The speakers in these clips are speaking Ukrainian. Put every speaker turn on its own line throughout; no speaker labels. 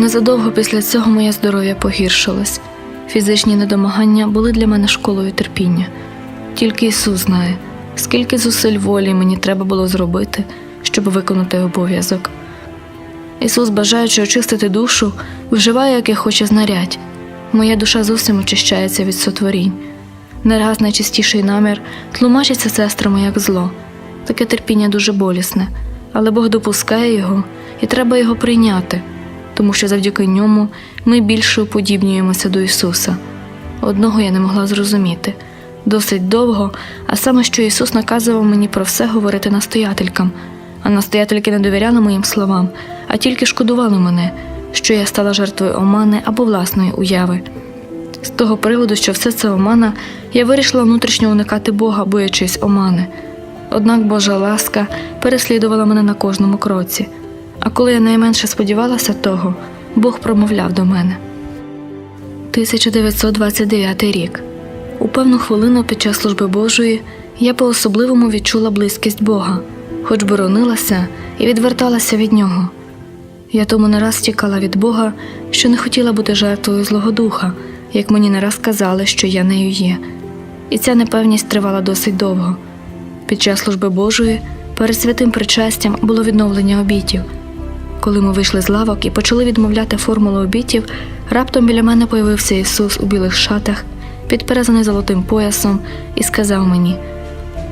Незадовго після цього моє здоров'я погіршилось. Фізичні недомагання були для мене школою терпіння. Тільки Ісус знає, скільки зусиль волі мені треба було зробити, щоб виконати обов'язок. Ісус, бажаючи очистити душу, вживає, яке хоче знарядь. Моя душа зовсім очищається від сотворінь. Не раз найчистіший намір тлумачиться сестрами як зло. Таке терпіння дуже болісне, але Бог допускає його, і треба його прийняти, тому що завдяки ньому ми більше уподібнюємося до Ісуса. Одного я не могла зрозуміти досить довго, а саме що Ісус наказував мені про все говорити настоятелькам, а настоятельки не довіряли моїм словам, а тільки шкодували мене, що я стала жертвою омани або власної уяви. З того приводу, що все це омана, я вирішила внутрішньо уникати Бога, боячись омани. Однак Божа ласка переслідувала мене на кожному кроці, а коли я найменше сподівалася того, Бог промовляв до мене. 1929 рік. У певну хвилину під час служби Божої я по-особливому відчула близькість Бога, хоч боронилася і відверталася від нього. Я тому не раз тікала від Бога, що не хотіла бути жертвою Злого Духа, як мені не раз казали, що я нею є. І ця непевність тривала досить довго. Під час служби Божої перед святим причастям було відновлення обітів. Коли ми вийшли з лавок і почали відмовляти формулу обітів, раптом біля мене появився Ісус у білих шатах, підперезаний золотим поясом, і сказав мені: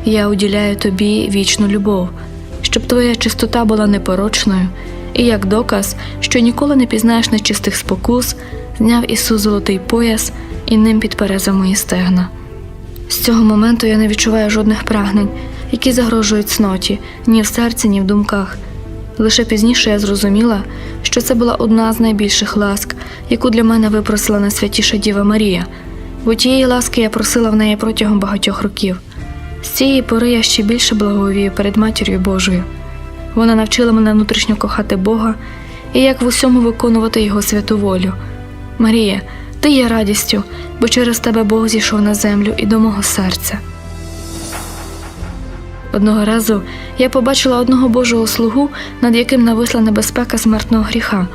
Я уділяю тобі вічну любов, щоб твоя чистота була непорочною, і як доказ, що ніколи не пізнаєш нечистих спокус, зняв Ісус золотий пояс і ним підперезав мої стегна. З цього моменту я не відчуваю жодних прагнень, які загрожують цноті ні в серці, ні в думках. Лише пізніше я зрозуміла, що це була одна з найбільших ласк, яку для мене випросила найсвятіша Діва Марія, бо тієї ласки я просила в неї протягом багатьох років. З цієї пори я ще більше благовію перед матір'ю Божою. Вона навчила мене внутрішньо кохати Бога і як в усьому виконувати Його святу волю. Марія, ти є радістю, бо через тебе Бог зійшов на землю і до мого серця. Одного разу я побачила одного Божого слугу, над яким нависла небезпека смертного гріха.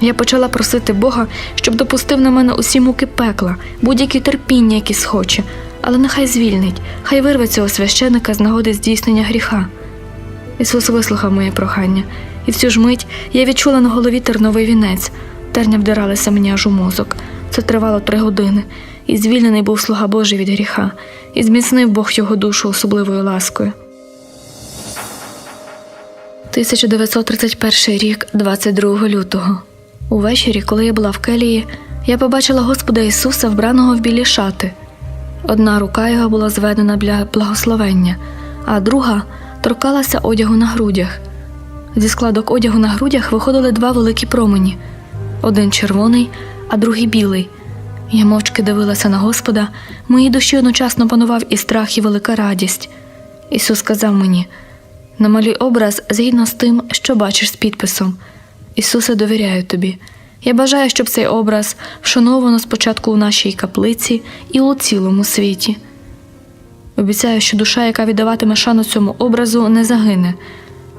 Я почала просити Бога, щоб допустив на мене усі муки пекла, будь-які терпіння, які схоче, але нехай звільнить, хай вирве цього священика з нагоди здійснення гріха. Ісус вислухав моє прохання, і в цю ж мить я відчула на голові терновий вінець, терня вдиралися мені аж у мозок. Це тривало три години, і звільнений був слуга Божий від гріха, і зміцнив Бог його душу особливою ласкою. 1931 рік, 22 лютого. Увечері, коли я була в келії, я побачила Господа Ісуса, вбраного в білі шати. Одна рука його була зведена для благословення, а друга торкалася одягу на грудях. Зі складок одягу на грудях виходили два великі промені: один червоний, а другий білий. Я мовчки дивилася на Господа, моїй душі одночасно панував і страх, і велика радість. Ісус сказав мені: намалюй образ згідно з тим, що бачиш з підписом. Ісусе, довіряю тобі. Я бажаю, щоб цей образ вшановано спочатку у нашій каплиці і у цілому світі. Обіцяю, що душа, яка віддаватиме шану цьому образу, не загине.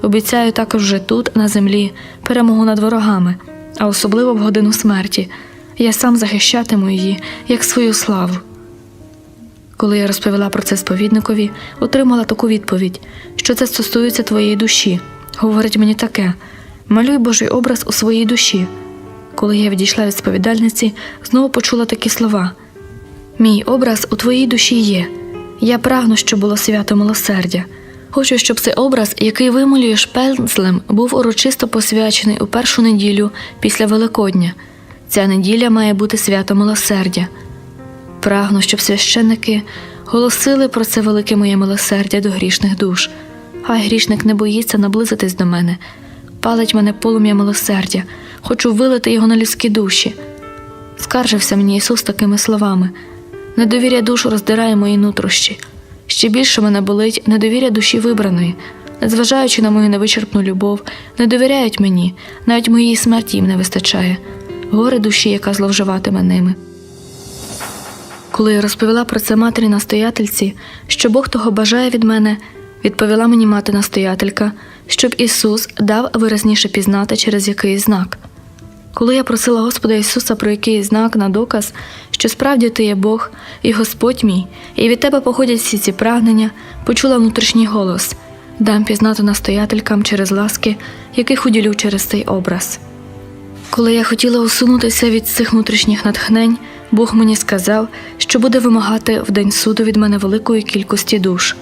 Обіцяю також вже тут, на землі, перемогу над ворогами, а особливо в годину смерті. Я сам захищатиму її як свою славу. Коли я розповіла про це сповідникові, отримала таку відповідь, що це стосується твоєї душі. Говорить мені таке: малюй Божий образ у своїй душі. Коли я відійшла від сповідальниці, знову почула такі слова: Мій образ у твоїй душі є. Я прагну, щоб було свято милосердя. Хочу, щоб цей образ, який вималюєш пензлем, був урочисто посвячений у першу неділю після Великодня. Ця неділя має бути свято милосердя. Прагну, щоб священники голосили про це велике моє милосердя до грішних душ. Хай грішник не боїться наблизитись до мене, палить мене полум'я милосердя, хочу вилити його на людські душі. Скаржився мені Ісус такими словами: недовір'я душ роздирає мої нутрощі. Ще більше мене болить недовір'я душі вибраної, незважаючи на мою невичерпну любов, не довіряють мені, навіть моїй смерті їм не вистачає, горе душі, яка зловживатиме ними. Коли я розповіла про це матері настоятельці, що Бог того бажає від мене, відповіла мені мати настоятелька, щоб Ісус дав виразніше пізнати через який знак. Коли я просила Господа Ісуса про якийсь знак на доказ, що справді ти є Бог і Господь мій, і від тебе походять всі ці прагнення, почула внутрішній голос дам пізнати настоятелькам через ласки, яких уділю через цей образ. Коли я хотіла усунутися від цих внутрішніх натхнень, Бог мені сказав, що буде вимагати в день суду від мене великої кількості душ.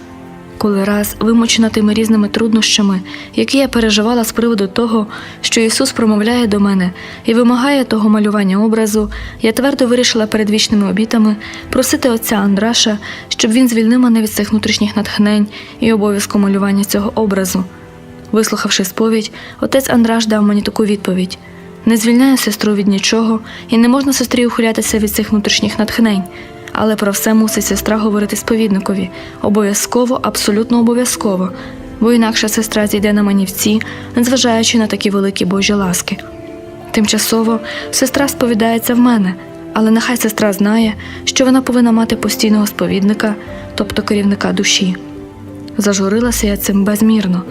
Коли раз, вимучена тими різними труднощами, які я переживала з приводу того, що Ісус промовляє до мене і вимагає того малювання образу, я твердо вирішила перед вічними обітами просити отця Андраша, щоб він звільнив мене від цих внутрішніх натхнень і обов'язку малювання цього образу. Вислухавши сповідь, отець Андраш дав мені таку відповідь: не звільняю сестру від нічого, і не можна сестрі ухилятися від цих внутрішніх натхнень. Але про все мусить сестра говорити сповідникові обов'язково, абсолютно обов'язково, бо інакше сестра зійде на манівці, незважаючи на такі великі Божі ласки. Тимчасово сестра сповідається в мене, але нехай сестра знає, що вона повинна мати постійного сповідника, тобто керівника душі. Зажурилася я цим безмірно.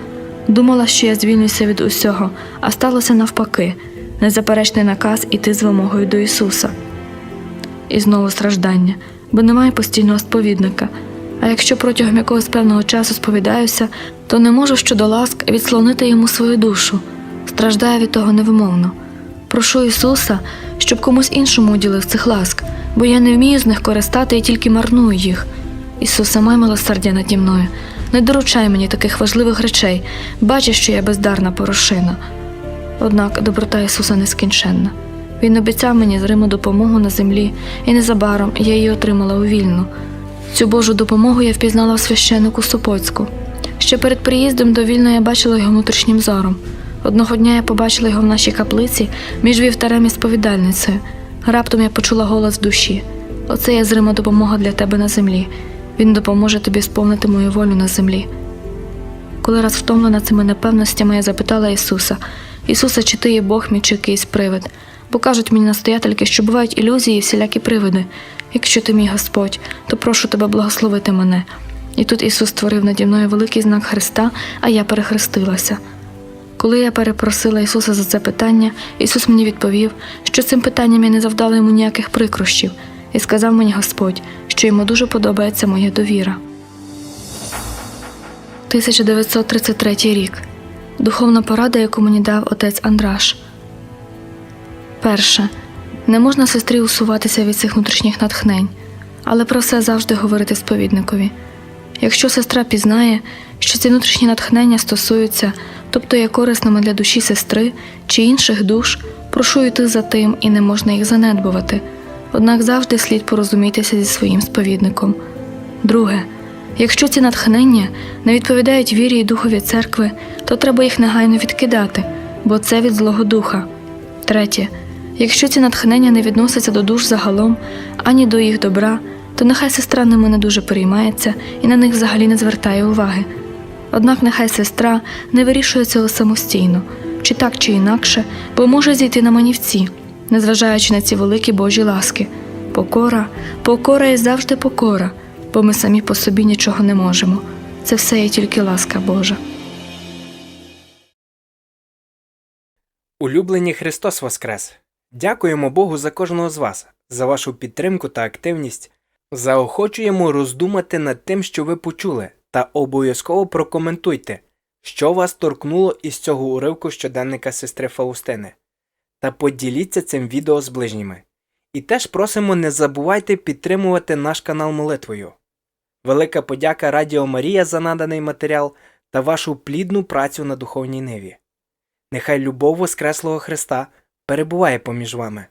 Думала, що я звільнюся від усього, а сталося навпаки незаперечний наказ іти з вимогою до Ісуса. І знову страждання, бо немає постійного сповідника. А якщо протягом якогось певного часу сповідаюся, то не можу щодо ласк відслонити йому свою душу, страждаю від того невимовно. Прошу Ісуса, щоб комусь іншому уділив цих ласк, бо я не вмію з них користати і тільки марную їх. Ісусе, май милосердя наді мною, не доручай мені таких важливих речей, бачиш, що я бездарна порошина. Однак доброта Ісуса нескінченна. Він обіцяв мені зриму допомогу на землі, і незабаром я її отримала у вільну. Цю Божу допомогу я впізнала в священнику Супоцьку. Ще перед приїздом до Вільна я бачила його внутрішнім зором. Одного дня я побачила його в нашій каплиці між вівтарем і сповідальницею. Раптом я почула голос в душі: Оце є зрима допомога для тебе на землі. Він допоможе тобі сповнити мою волю на землі. Коли раз втомлена цими непевностями, я запитала Ісуса: Ісуса, чи ти є Бог мій, чи якийсь привид? Бо кажуть мені настоятельки, що бувають ілюзії і всілякі привиди. Якщо ти мій Господь, то прошу тебе благословити мене. І тут Ісус створив наді мною великий знак Христа, а я перехрестилася. Коли я перепросила Ісуса за це питання, Ісус мені відповів, що цим питанням я не завдала йому ніяких прикрощів, і сказав мені Господь, що йому дуже подобається моя довіра. 1933 рік. Духовна порада, яку мені дав отець Андраш. Перше. Не можна сестрі усуватися від цих внутрішніх натхнень, але про все завжди говорити сповідникові. Якщо сестра пізнає, що ці внутрішні натхнення стосуються, тобто є корисними для душі сестри чи інших душ, прошу йти за тим і не можна їх занедбувати. Однак завжди слід порозумітися зі своїм сповідником. Друге, якщо ці натхнення не відповідають вірі і духові церкви, то треба їх негайно відкидати, бо це від Злого Духа. Третє, якщо ці натхнення не відносяться до душ загалом, ані до їх добра, то нехай сестра ними не дуже переймається і на них взагалі не звертає уваги. Однак нехай сестра не вирішує цього самостійно, чи так, чи інакше, бо може зійти на манівці, незважаючи на ці великі Божі ласки. Покора, покора і завжди покора, бо ми самі по собі нічого не можемо. Це все є тільки ласка Божа.
Улюблені Христос Воскрес! Дякуємо Богу за кожного з вас, за вашу підтримку та активність. Заохочуємо роздумати над тим, що ви почули, та обов'язково прокоментуйте, що вас торкнуло із цього уривку щоденника сестри Фаустини. Та поділіться цим відео з ближніми. І теж просимо не забувайте підтримувати наш канал молитвою. Велика подяка Радіо Марія за наданий матеріал та вашу плідну працю на духовній ниві. Нехай любов Воскреслого Христа перебуває поміж вами.